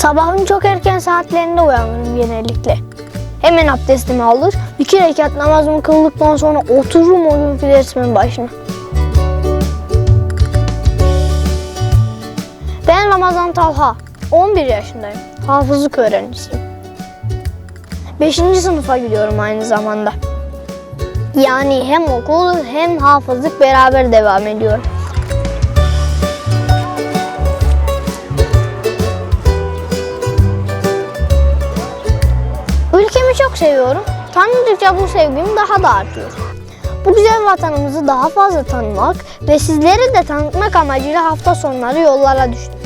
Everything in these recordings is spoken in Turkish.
Sabahın çok erken saatlerinde uyanırım genellikle. Hemen abdestimi alır, iki rekat namazımı kıldıktan sonra otururum oyun filesimin başına. Ben Ramazan Talha, 11 yaşındayım. Hafızlık öğrencisiyim. 5. sınıfa gidiyorum aynı zamanda. Yani hem okul hem hafızlık beraber devam ediyor. Seviyorum. Tanıdıkça bu sevgim daha da artıyor. Bu güzel vatanımızı daha fazla tanımak ve sizleri de tanıtmak amacıyla hafta sonları yollara düştüm.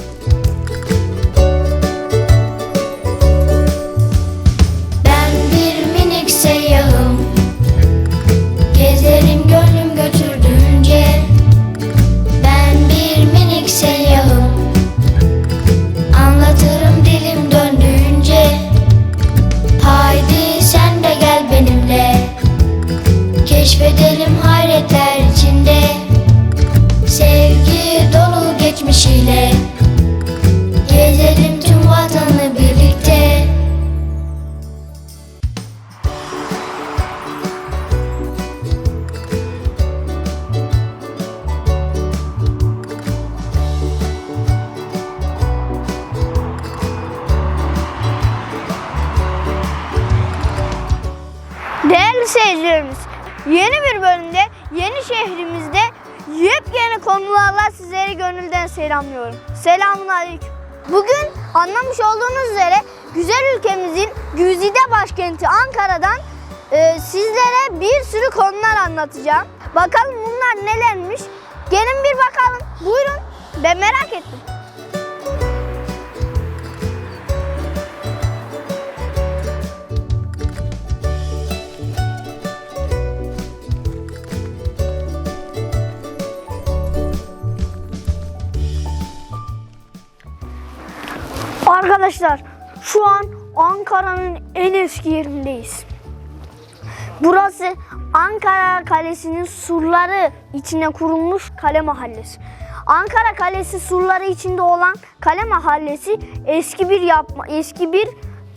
Yepyeni konularla sizleri gönülden selamlıyorum. Selamun aleyküm. Bugün anlamış olduğunuz üzere güzel ülkemizin güzide başkenti Ankara'dan e, sizlere bir sürü konular anlatacağım. Bakalım bunlar nelermiş? Gelin bir bakalım. Buyurun. Ben merak ettim. Arkadaşlar şu an Ankara'nın en eski yerindeyiz. Burası Ankara Kalesi'nin surları içine kurulmuş kale mahallesi. Ankara Kalesi surları içinde olan kale mahallesi eski bir yapma eski bir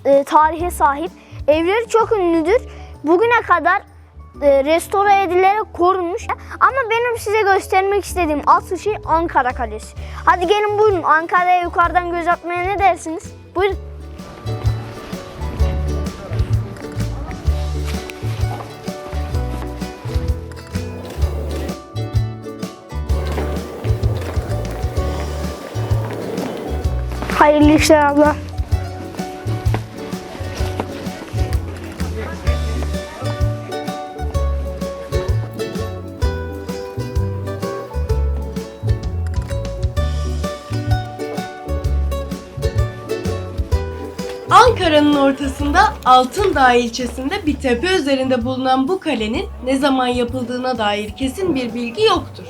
e, tarihe sahip. Evleri çok ünlüdür. Bugüne kadar e, restore edilerek korunmuş. Ama benim size göstermek istediğim asıl şey Ankara Kalesi. Hadi gelin buyurun Ankara'ya yukarıdan göz atmaya ne dersiniz? Buyurun. Hayırlı işler abla. Ankara'nın ortasında Altındağ ilçesinde bir tepe üzerinde bulunan bu kalenin ne zaman yapıldığına dair kesin bir bilgi yoktur.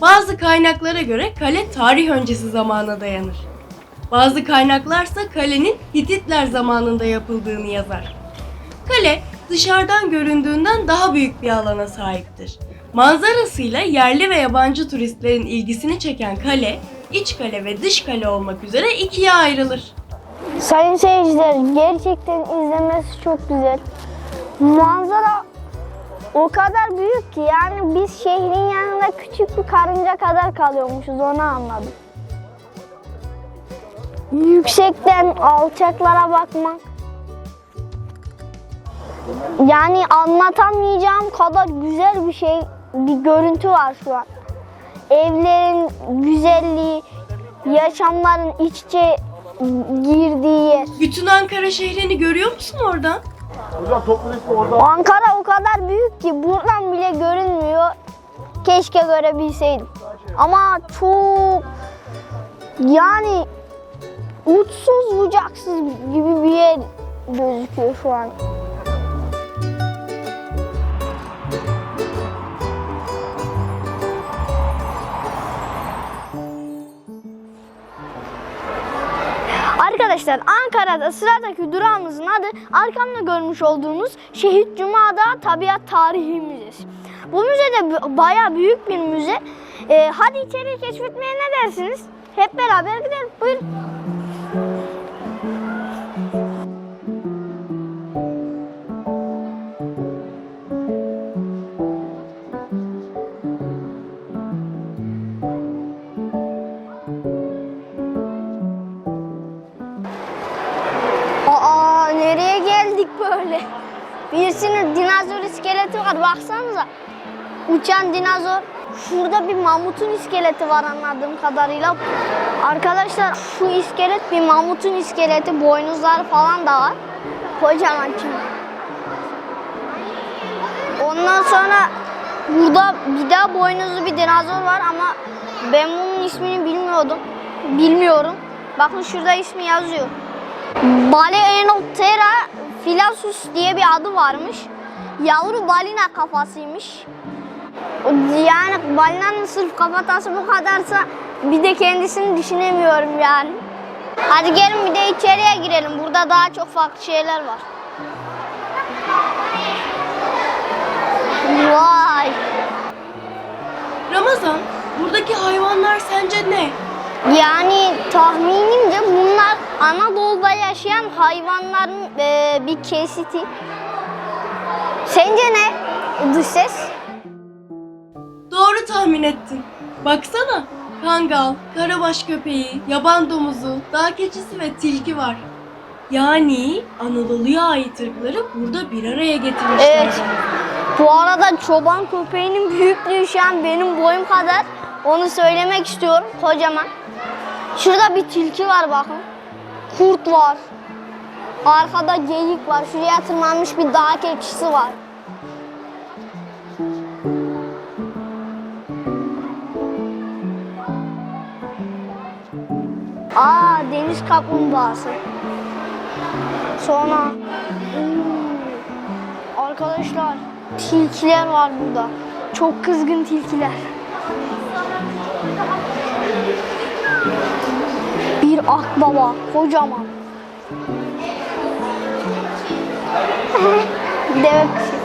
Bazı kaynaklara göre kale tarih öncesi zamana dayanır. Bazı kaynaklarsa kalenin Hititler zamanında yapıldığını yazar. Kale dışarıdan göründüğünden daha büyük bir alana sahiptir. Manzarasıyla yerli ve yabancı turistlerin ilgisini çeken kale, iç kale ve dış kale olmak üzere ikiye ayrılır. Sayın seyirciler gerçekten izlemesi çok güzel. Manzara o kadar büyük ki yani biz şehrin yanında küçük bir karınca kadar kalıyormuşuz onu anladım. Yüksekten alçaklara bakmak. Yani anlatamayacağım kadar güzel bir şey, bir görüntü var şu an. Evlerin güzelliği, yaşamların iç içe girdiği yer. Bütün Ankara şehrini görüyor musun oradan? Ankara o kadar büyük ki buradan bile görünmüyor. Keşke görebilseydim. Ama çok yani uçsuz bucaksız gibi bir yer gözüküyor şu an. Arkadaşlar Ankara'da sıradaki durağımızın adı arkamda görmüş olduğunuz Şehit Cuma'da Tabiat Tarihi Müzesi. Bu müze de b- bayağı büyük bir müze. Ee, hadi içeri keşfetmeye ne dersiniz? Hep beraber gidelim. Buyurun. Birisinin dinozor iskeleti var baksanıza. Uçan dinozor. Şurada bir mamutun iskeleti var anladığım kadarıyla. Arkadaşlar şu iskelet bir mamutun iskeleti. Boynuzları falan da var. Kocaman çünkü. Ondan sonra burada bir daha boynuzlu bir dinozor var ama ben bunun ismini bilmiyordum. Bilmiyorum. Bakın şurada ismi yazıyor. Balaenoptera filasus diye bir adı varmış. Yavru balina kafasıymış. Yani balinanın sırf kafatası bu kadarsa bir de kendisini düşünemiyorum yani. Hadi gelin bir de içeriye girelim. Burada daha çok farklı şeyler var. Vay. Ramazan, buradaki hayvanlar sence ne? Yani tahminimce bunlar Anadolu'da yaşayan hayvanların e, bir kesiti. Sence ne? Dış ses? Doğru tahmin ettin. Baksana, kangal, karabaş köpeği, yaban domuzu, dağ keçisi ve tilki var. Yani Anadolu'ya ait ırkları burada bir araya getirmişler. Evet. Bu arada çoban köpeğinin büyüklüğü şu an benim boyum kadar. Onu söylemek istiyorum kocaman. Şurada bir tilki var bakın. Kurt var. Arkada geyik var. Şuraya tırmanmış bir dağ keçisi var. Aa deniz kaplumbağası. Sonra Hmm. Arkadaşlar tilkiler var burada. Çok kızgın tilkiler. Akbaba kocaman. Deve kuşu.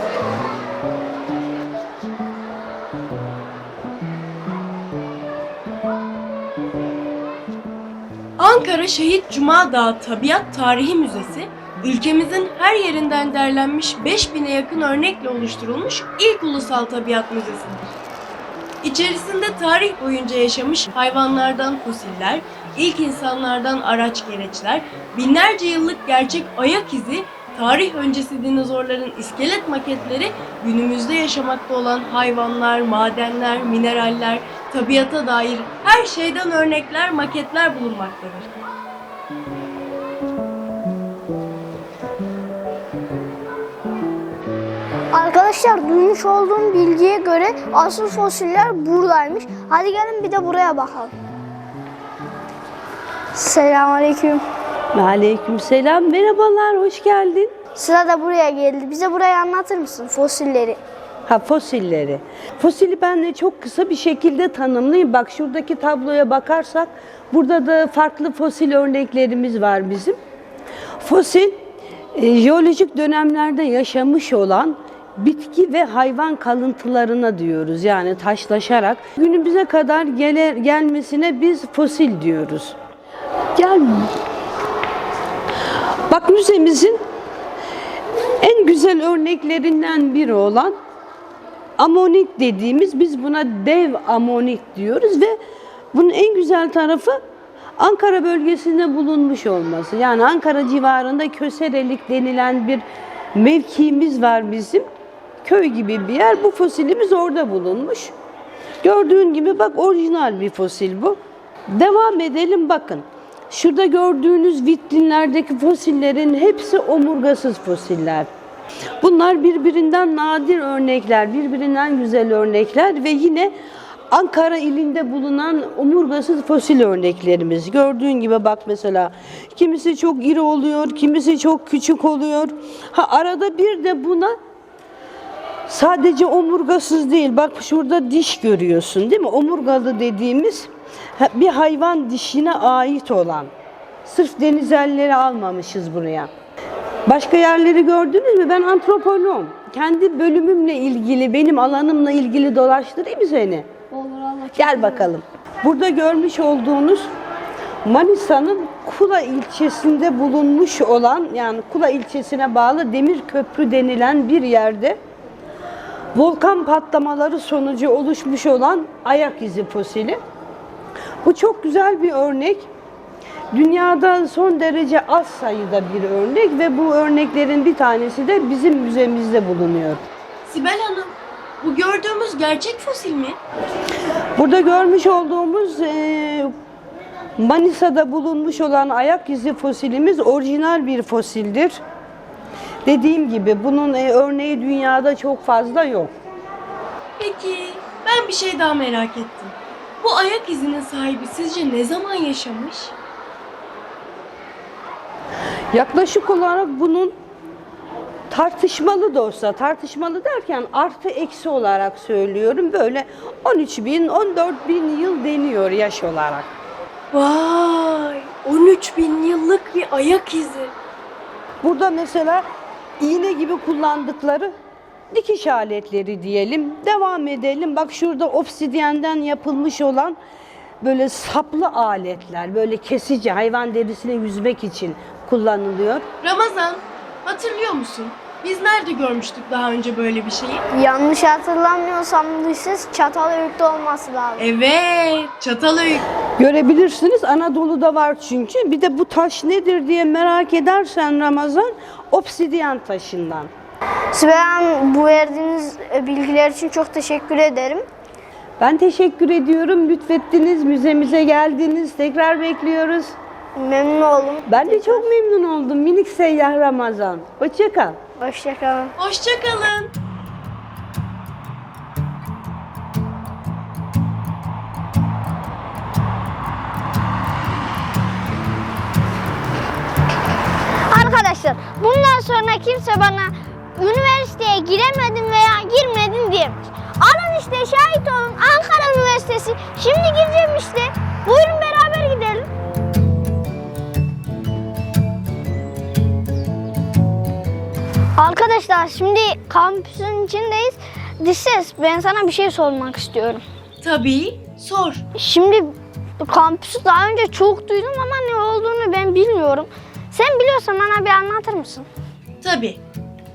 Ankara Şehit Cuma Dağı Tabiat Tarihi Müzesi, ülkemizin her yerinden derlenmiş 5000'e yakın örnekle oluşturulmuş ilk ulusal tabiat müzesidir. İçerisinde tarih boyunca yaşamış hayvanlardan fosiller, ilk insanlardan araç gereçler, binlerce yıllık gerçek ayak izi, tarih öncesi dinozorların iskelet maketleri, günümüzde yaşamakta olan hayvanlar, madenler, mineraller, tabiata dair her şeyden örnekler, maketler bulunmaktadır. Arkadaşlar duymuş olduğum bilgiye göre asıl fosiller buradaymış. Hadi gelin bir de buraya bakalım. Selamünaleyküm. Aleyküm selam. Merhabalar, hoş geldin. Sıra da buraya geldi. Bize burayı anlatır mısın fosilleri? Ha fosilleri. Fosili ben de çok kısa bir şekilde tanımlayayım. Bak şuradaki tabloya bakarsak burada da farklı fosil örneklerimiz var bizim. Fosil e, jeolojik dönemlerde yaşamış olan bitki ve hayvan kalıntılarına diyoruz. Yani taşlaşarak günümüze kadar gele, gelmesine biz fosil diyoruz. Gel. Bak müzemizin en güzel örneklerinden biri olan amonit dediğimiz biz buna dev amonit diyoruz ve bunun en güzel tarafı Ankara bölgesinde bulunmuş olması. Yani Ankara civarında Köserelik denilen bir mevkiimiz var bizim. Köy gibi bir yer. Bu fosilimiz orada bulunmuş. Gördüğün gibi bak orijinal bir fosil bu. Devam edelim bakın. Şurada gördüğünüz vitrinlerdeki fosillerin hepsi omurgasız fosiller. Bunlar birbirinden nadir örnekler, birbirinden güzel örnekler ve yine Ankara ilinde bulunan omurgasız fosil örneklerimiz. Gördüğün gibi bak mesela kimisi çok iri oluyor, kimisi çok küçük oluyor. Ha arada bir de buna sadece omurgasız değil. Bak şurada diş görüyorsun değil mi? Omurgalı dediğimiz bir hayvan dişine ait olan. Sırf denizelleri almamışız buraya. Başka yerleri gördünüz mü? Ben antropoloğum. Kendi bölümümle ilgili, benim alanımla ilgili dolaştırayım seni? Olur Allah. Gel bakalım. Burada görmüş olduğunuz Manisa'nın Kula ilçesinde bulunmuş olan yani Kula ilçesine bağlı Demir Köprü denilen bir yerde volkan patlamaları sonucu oluşmuş olan ayak izi fosili. Bu çok güzel bir örnek. dünyada son derece az sayıda bir örnek ve bu örneklerin bir tanesi de bizim müzemizde bulunuyor. Sibel Hanım, bu gördüğümüz gerçek fosil mi? Burada görmüş olduğumuz eee, Manisa'da bulunmuş olan ayak izi fosilimiz orijinal bir fosildir. Dediğim gibi bunun e, örneği dünyada çok fazla yok. Peki, ben bir şey daha merak ettim. Bu ayak izinin sahibi sizce ne zaman yaşamış? Yaklaşık olarak bunun tartışmalı da olsa, tartışmalı derken artı eksi olarak söylüyorum. Böyle 13 bin, 14 bin yıl deniyor yaş olarak. Vay, 13 bin yıllık bir ayak izi. Burada mesela iğne gibi kullandıkları dikiş aletleri diyelim. Devam edelim. Bak şurada obsidiyenden yapılmış olan böyle saplı aletler, böyle kesici hayvan derisine yüzmek için kullanılıyor. Ramazan, hatırlıyor musun? Biz nerede görmüştük daha önce böyle bir şeyi? Yanlış hatırlamıyorsam dışsız Çatalhöyük'te olması lazım. Evet, Çatalhöyük. Görebilirsiniz Anadolu'da var çünkü. Bir de bu taş nedir diye merak edersen Ramazan, obsidiyen taşından. Sibel Hanım bu verdiğiniz bilgiler için çok teşekkür ederim. Ben teşekkür ediyorum. Lütfettiniz, müzemize geldiniz. Tekrar bekliyoruz. Memnun oldum. Ben de çok memnun oldum minik seyyah Ramazan. Hoşça kal. Hoşçakalın. Hoşçakalın. Arkadaşlar bundan sonra kimse bana üniversiteye giremedim veya girmedin diyemez. Alın işte şahit olun Ankara Üniversitesi. Şimdi gireceğim işte. Buyurun beraber gidelim. Arkadaşlar şimdi kampüsün içindeyiz. Dış ses ben sana bir şey sormak istiyorum. Tabii, sor. Şimdi kampüsü daha önce çok duydum ama ne olduğunu ben bilmiyorum. Sen biliyorsan bana bir anlatır mısın? Tabii.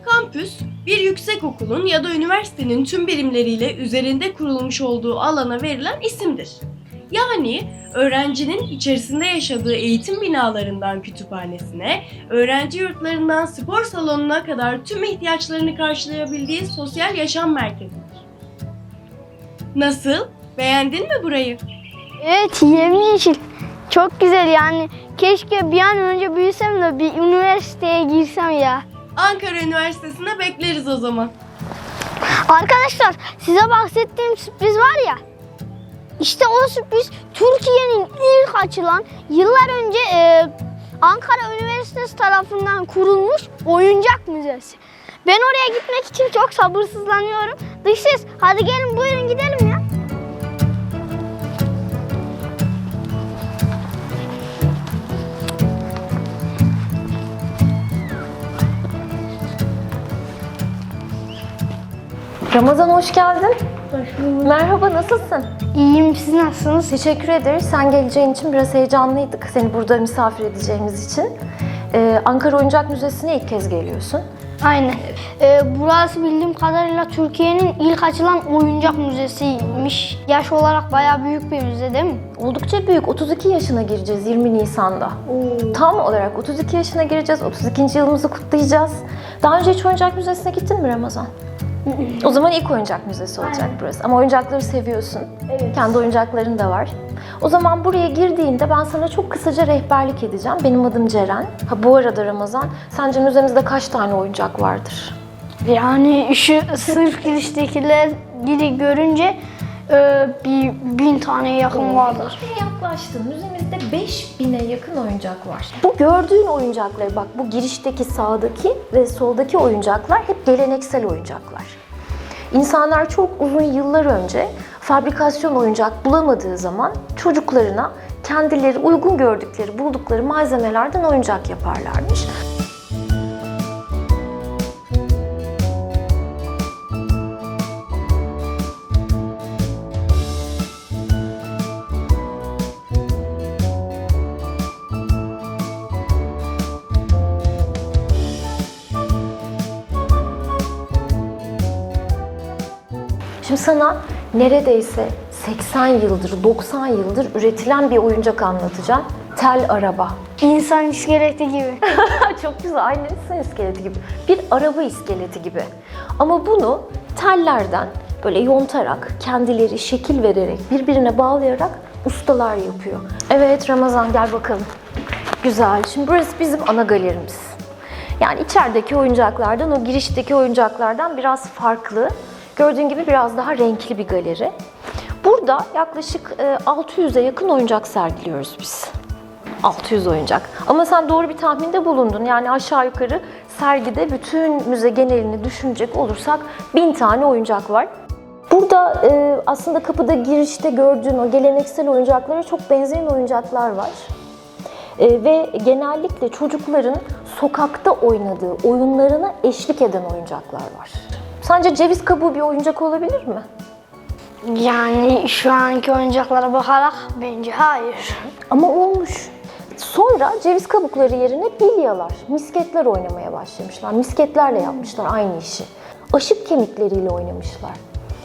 Kampüs, bir yüksekokulun ya da üniversitenin tüm birimleriyle üzerinde kurulmuş olduğu alana verilen isimdir. Yani öğrencinin içerisinde yaşadığı eğitim binalarından kütüphanesine, öğrenci yurtlarından spor salonuna kadar tüm ihtiyaçlarını karşılayabildiği sosyal yaşam merkezidir. Nasıl? Beğendin mi burayı? Evet yemyeşil. Çok güzel yani. Keşke bir an önce büyüsem de bir üniversiteye girsem ya. Ankara Üniversitesi'ne bekleriz o zaman. Arkadaşlar size bahsettiğim sürpriz var ya. İşte o sürpriz Türkiye'nin ilk açılan yıllar önce e, Ankara Üniversitesi tarafından kurulmuş oyuncak müzesi. Ben oraya gitmek için çok sabırsızlanıyorum. Dış ses hadi gelin buyurun gidelim ya. Ramazan hoş geldin. Merhaba, nasılsın? İyiyim siz nasılsınız? Teşekkür ederiz. Sen geleceğin için biraz heyecanlıydık. Seni burada misafir edeceğimiz için. Ee, Ankara Oyuncak Müzesi'ne ilk kez geliyorsun. Aynen. Ee, burası bildiğim kadarıyla Türkiye'nin ilk açılan oyuncak müzesiymiş. Yaş olarak bayağı büyük bir müze değil mi? Oldukça büyük. 32 yaşına gireceğiz 20 Nisan'da. Tam olarak 32 yaşına gireceğiz. 32. yılımızı kutlayacağız. Daha önce hiç oyuncak müzesine gittin mi Ramazan? O zaman ilk oyuncak müzesi olacak burası. Ama oyuncakları seviyorsun. Kendi oyuncakların da var. O zaman buraya girdiğinde ben sana çok kısaca rehberlik edeceğim. Benim adım Ceren. Ha bu arada Ramazan, sence müzemizde kaç tane oyuncak vardır? Yani şu sırf giriştekiler giri görünce e, bir bin tane yakın vardır. Ve yaklaştın. Müzemizde 5000'e yakın oyuncak var. Bu gördüğün oyuncaklar, bak bu girişteki sağdaki ve soldaki oyuncaklar hep geleneksel oyuncaklar. İnsanlar çok uzun yıllar önce fabrikasyon oyuncak bulamadığı zaman çocuklarına kendileri uygun gördükleri, buldukları malzemelerden oyuncak yaparlarmış. Şimdi sana neredeyse 80 yıldır, 90 yıldır üretilen bir oyuncak anlatacağım. Tel araba. İnsan iskeleti gibi. Çok güzel. Aynı insan iskeleti gibi. Bir araba iskeleti gibi. Ama bunu tellerden böyle yontarak, kendileri şekil vererek, birbirine bağlayarak ustalar yapıyor. Evet Ramazan gel bakalım. Güzel. Şimdi burası bizim ana galerimiz. Yani içerideki oyuncaklardan, o girişteki oyuncaklardan biraz farklı. Gördüğün gibi biraz daha renkli bir galeri. Burada yaklaşık e, 600'e yakın oyuncak sergiliyoruz biz. 600 oyuncak. Ama sen doğru bir tahminde bulundun. Yani aşağı yukarı sergide bütün müze genelini düşünecek olursak 1000 tane oyuncak var. Burada e, aslında kapıda girişte gördüğün o geleneksel oyuncaklara çok benzeyen oyuncaklar var. E, ve genellikle çocukların sokakta oynadığı oyunlarına eşlik eden oyuncaklar var. Sence ceviz kabuğu bir oyuncak olabilir mi? Yani şu anki oyuncaklara bakarak bence hayır. Ama olmuş. Sonra ceviz kabukları yerine bilyalar, misketler oynamaya başlamışlar. Misketlerle yapmışlar aynı işi. Aşık kemikleriyle oynamışlar.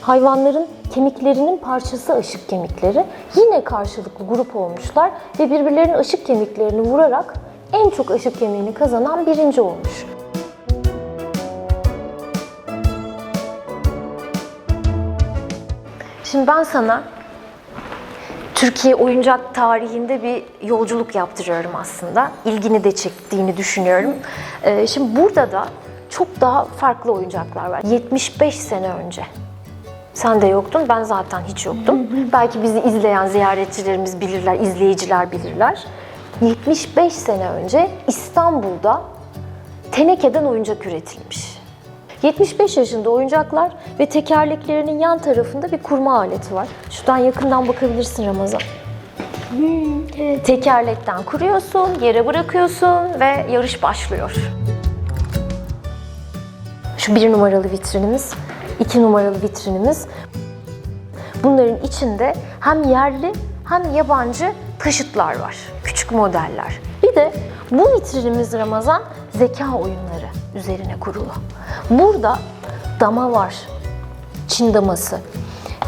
Hayvanların kemiklerinin parçası aşık kemikleri. Yine karşılıklı grup olmuşlar ve birbirlerinin aşık kemiklerini vurarak en çok aşık kemiğini kazanan birinci olmuş. Şimdi ben sana Türkiye oyuncak tarihinde bir yolculuk yaptırıyorum aslında. İlgini de çektiğini düşünüyorum. Ee, şimdi burada da çok daha farklı oyuncaklar var. 75 sene önce. Sen de yoktun, ben zaten hiç yoktum. Belki bizi izleyen ziyaretçilerimiz bilirler, izleyiciler bilirler. 75 sene önce İstanbul'da tenekeden oyuncak üretilmiş. 75 yaşında oyuncaklar ve tekerleklerinin yan tarafında bir kurma aleti var. Şuradan yakından bakabilirsin Ramazan. Tekerlekten kuruyorsun, yere bırakıyorsun ve yarış başlıyor. Şu bir numaralı vitrinimiz, iki numaralı vitrinimiz. Bunların içinde hem yerli hem yabancı taşıtlar var. Küçük modeller. Bir de bu vitrinimiz Ramazan zeka oyunları üzerine kurulu. Burada dama var. Çin daması.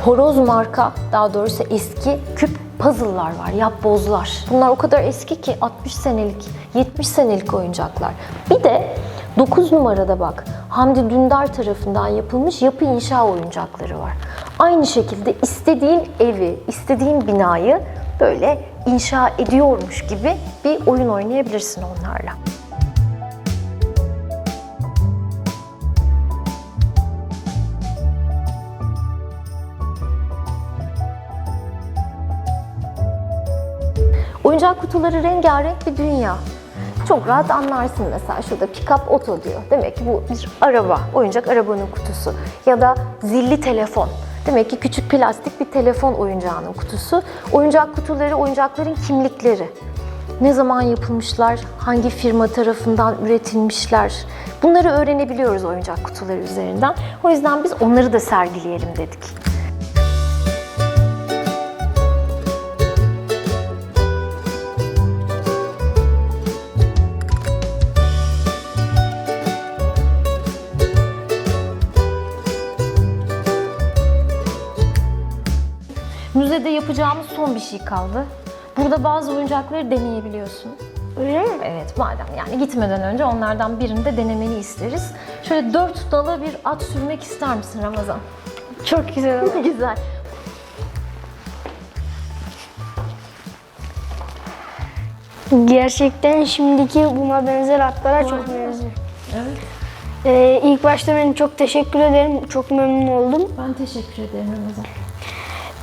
Horoz marka, daha doğrusu eski küp puzzle'lar var, yapbozlar. Bunlar o kadar eski ki 60 senelik, 70 senelik oyuncaklar. Bir de 9 numarada bak, Hamdi Dündar tarafından yapılmış yapı inşa oyuncakları var. Aynı şekilde istediğin evi, istediğin binayı böyle inşa ediyormuş gibi bir oyun oynayabilirsin onlarla. Oyuncak kutuları rengarenk bir dünya. Çok rahat anlarsın mesela şurada pick-up diyor. Demek ki bu bir araba, oyuncak arabanın kutusu. Ya da zilli telefon. Demek ki küçük plastik bir telefon oyuncağının kutusu. Oyuncak kutuları oyuncakların kimlikleri. Ne zaman yapılmışlar, hangi firma tarafından üretilmişler. Bunları öğrenebiliyoruz oyuncak kutuları üzerinden. O yüzden biz onları da sergileyelim dedik. Müzede yapacağımız son bir şey kaldı. Burada bazı oyuncakları deneyebiliyorsun. Öyle mi? Evet madem yani gitmeden önce onlardan birini de denemeni isteriz. Şöyle dört dala bir at sürmek ister misin Ramazan? Çok güzel. Güzel. Gerçekten şimdiki buna benzer atlara çok benziyor. Evet. Ee, ilk başta ben çok teşekkür ederim. Çok memnun oldum. Ben teşekkür ederim Ramazan.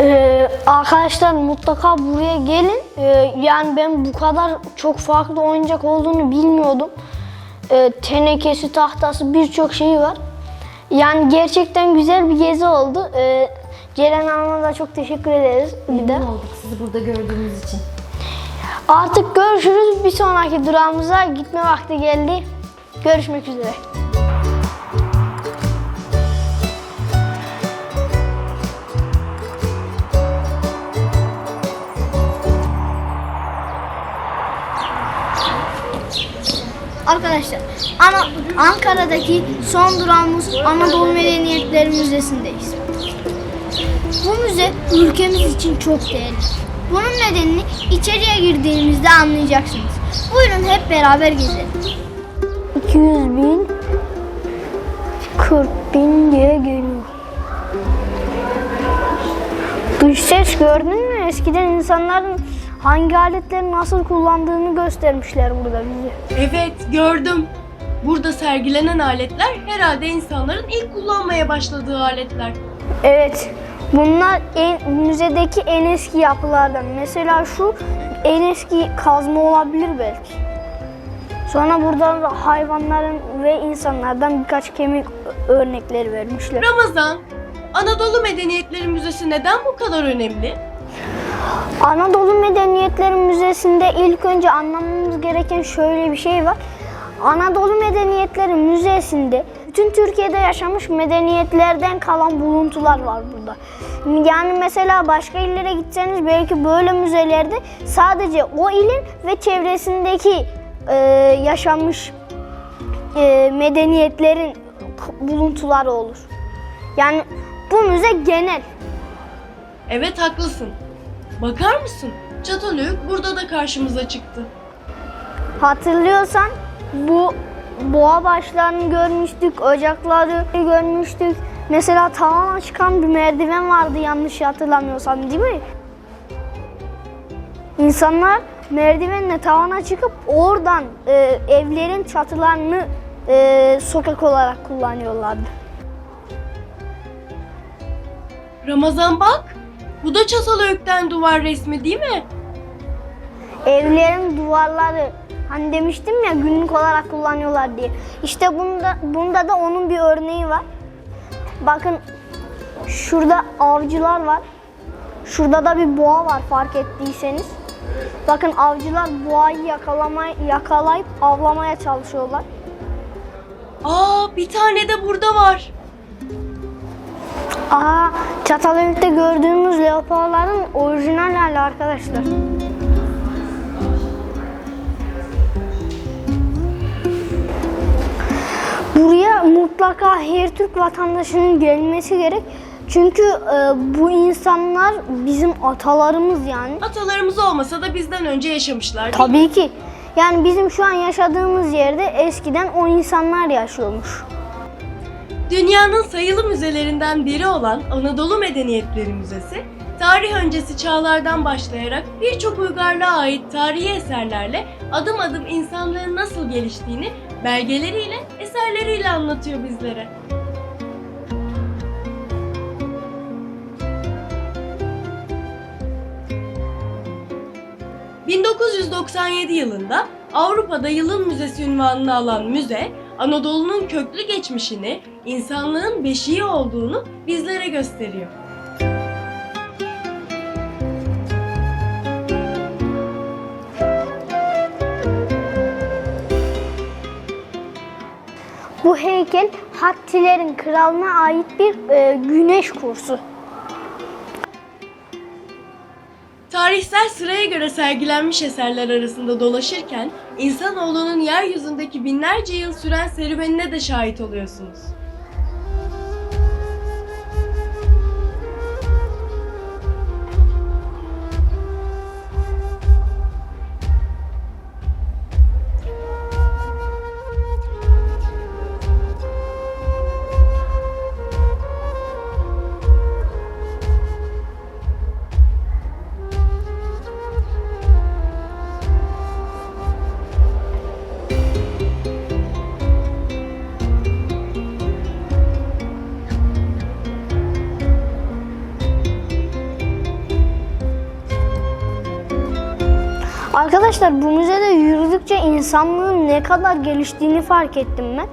Ee, arkadaşlar mutlaka buraya gelin. Ee, yani ben bu kadar çok farklı oyuncak olduğunu bilmiyordum. Ee, tenekesi, tahtası birçok şeyi var. Yani gerçekten güzel bir gezi oldu. Ee, Ceren Hanım'a da çok teşekkür ederiz bir de. olduk sizi burada gördüğümüz için. Artık görüşürüz. Bir sonraki durağımıza gitme vakti geldi. Görüşmek üzere. Arkadaşlar, Ana, Ankara'daki son durağımız Anadolu Medeniyetleri Müzesi'ndeyiz. Bu müze ülkemiz için çok değerli. Bunun nedenini içeriye girdiğimizde anlayacaksınız. Buyurun hep beraber gezelim. 200 bin 40 bin diye geliyor. Dış ses gördün mü? Eskiden insanların hangi aletleri nasıl kullandığını göstermişler burada bize. Evet, gördüm. Burada sergilenen aletler herhalde insanların ilk kullanmaya başladığı aletler. Evet. Bunlar en, müzedeki en eski yapılardan. Mesela şu en eski kazma olabilir belki. Sonra burada da hayvanların ve insanlardan birkaç kemik örnekleri vermişler. Ramazan, Anadolu Medeniyetleri Müzesi neden bu kadar önemli? Anadolu Medeniyetleri Müzesi'nde ilk önce anlamamız gereken şöyle bir şey var. Anadolu Medeniyetleri Müzesi'nde bütün Türkiye'de yaşamış medeniyetlerden kalan buluntular var burada. Yani mesela başka illere gitseniz belki böyle müzelerde sadece o ilin ve çevresindeki e, yaşanmış e, medeniyetlerin buluntuları olur. Yani bu müze genel. Evet haklısın. Bakar mısın? Çatalhöyük burada da karşımıza çıktı. Hatırlıyorsan bu boğa başlarını görmüştük, ocakları görmüştük. Mesela tavana çıkan bir merdiven vardı yanlış hatırlamıyorsam değil mi? İnsanlar merdivenle tavana çıkıp oradan e, evlerin çatılarını e, sokak olarak kullanıyorlardı. Ramazan bak, bu da Çatalhöyük'ten duvar resmi değil mi? Evlerin duvarları hani demiştim ya günlük olarak kullanıyorlar diye. İşte bunda bunda da onun bir örneği var. Bakın şurada avcılar var. Şurada da bir boğa var fark ettiyseniz. Bakın avcılar boğayı yakalamaya, yakalayıp avlamaya çalışıyorlar. Aa, bir tane de burada var. Aa, Çatalhöyük'te gördüğümüz leoparların orijinal hali arkadaşlar. Buraya mutlaka her Türk vatandaşının gelmesi gerek. Çünkü e, bu insanlar bizim atalarımız yani. Atalarımız olmasa da bizden önce yaşamışlar. Tabii ki. Yani bizim şu an yaşadığımız yerde eskiden o insanlar yaşıyormuş. Dünyanın sayılı müzelerinden biri olan Anadolu Medeniyetleri Müzesi, tarih öncesi çağlardan başlayarak birçok uygarlığa ait tarihi eserlerle adım adım insanlığın nasıl geliştiğini belgeleriyle, eserleriyle anlatıyor bizlere. ...1997 yılında Avrupa'da yılın müzesi unvanını alan müze, Anadolu'nun köklü geçmişini, insanlığın beşiği olduğunu bizlere gösteriyor. Bu heykel Hattilerin kralına ait bir e, güneş kursu. Tarihsel sıraya göre sergilenmiş eserler arasında dolaşırken insanoğlunun yeryüzündeki binlerce yıl süren serüvenine de şahit oluyorsunuz. Arkadaşlar bu müzede yürüdükçe insanlığın ne kadar geliştiğini fark ettim ben.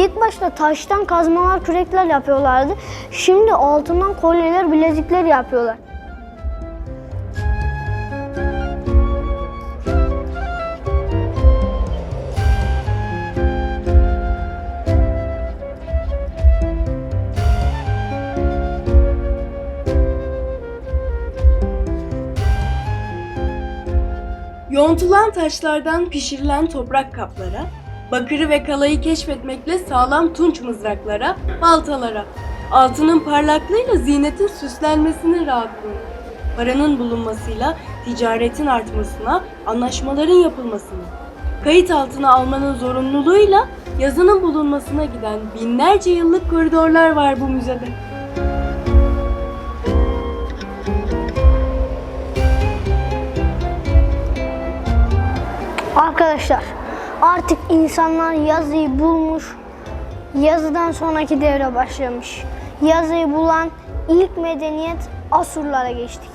İlk başta taştan kazmalar, kürekler yapıyorlardı. Şimdi altından kolyeler, bilezikler yapıyorlar. Yontulan taşlardan pişirilen toprak kaplara, bakırı ve kalayı keşfetmekle sağlam tunç mızraklara, baltalara, altının parlaklığıyla ziynetin süslenmesinin rahatlığı. paranın bulunmasıyla ticaretin artmasına, anlaşmaların yapılmasına, kayıt altına almanın zorunluluğuyla yazının bulunmasına giden binlerce yıllık koridorlar var bu müzede. Arkadaşlar artık insanlar yazıyı bulmuş. Yazıdan sonraki devre başlamış. Yazıyı bulan ilk medeniyet Asurlara geçtik.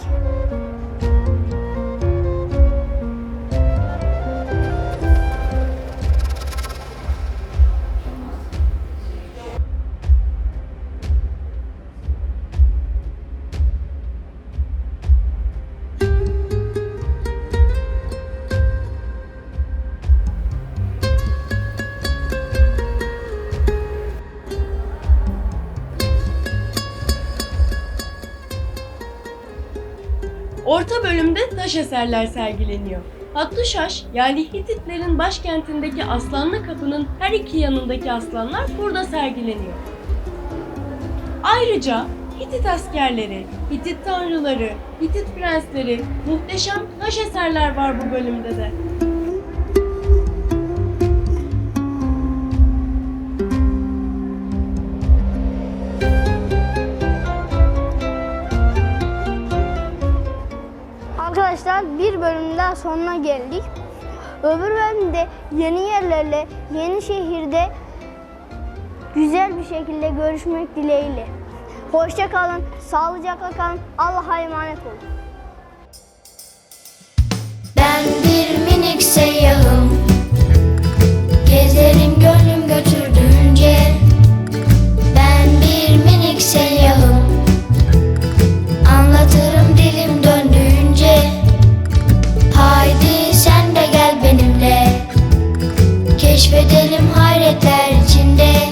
Taş eserler sergileniyor. Hattuşaş yani Hititlerin başkentindeki aslanlı kapının her iki yanındaki aslanlar burada sergileniyor. Ayrıca Hitit askerleri, Hitit tanrıları, Hitit prensleri, muhteşem taş eserler var bu bölümde de. Arkadaşlar bir bölüm daha sonuna geldik. Öbür bölümde yeni yerlerle, yeni şehirde güzel bir şekilde görüşmek dileğiyle. Hoşça kalın, sağlıcakla kalın, Allah'a emanet olun. Ben bir minik seyyahım Keşfedelim hayretler içinde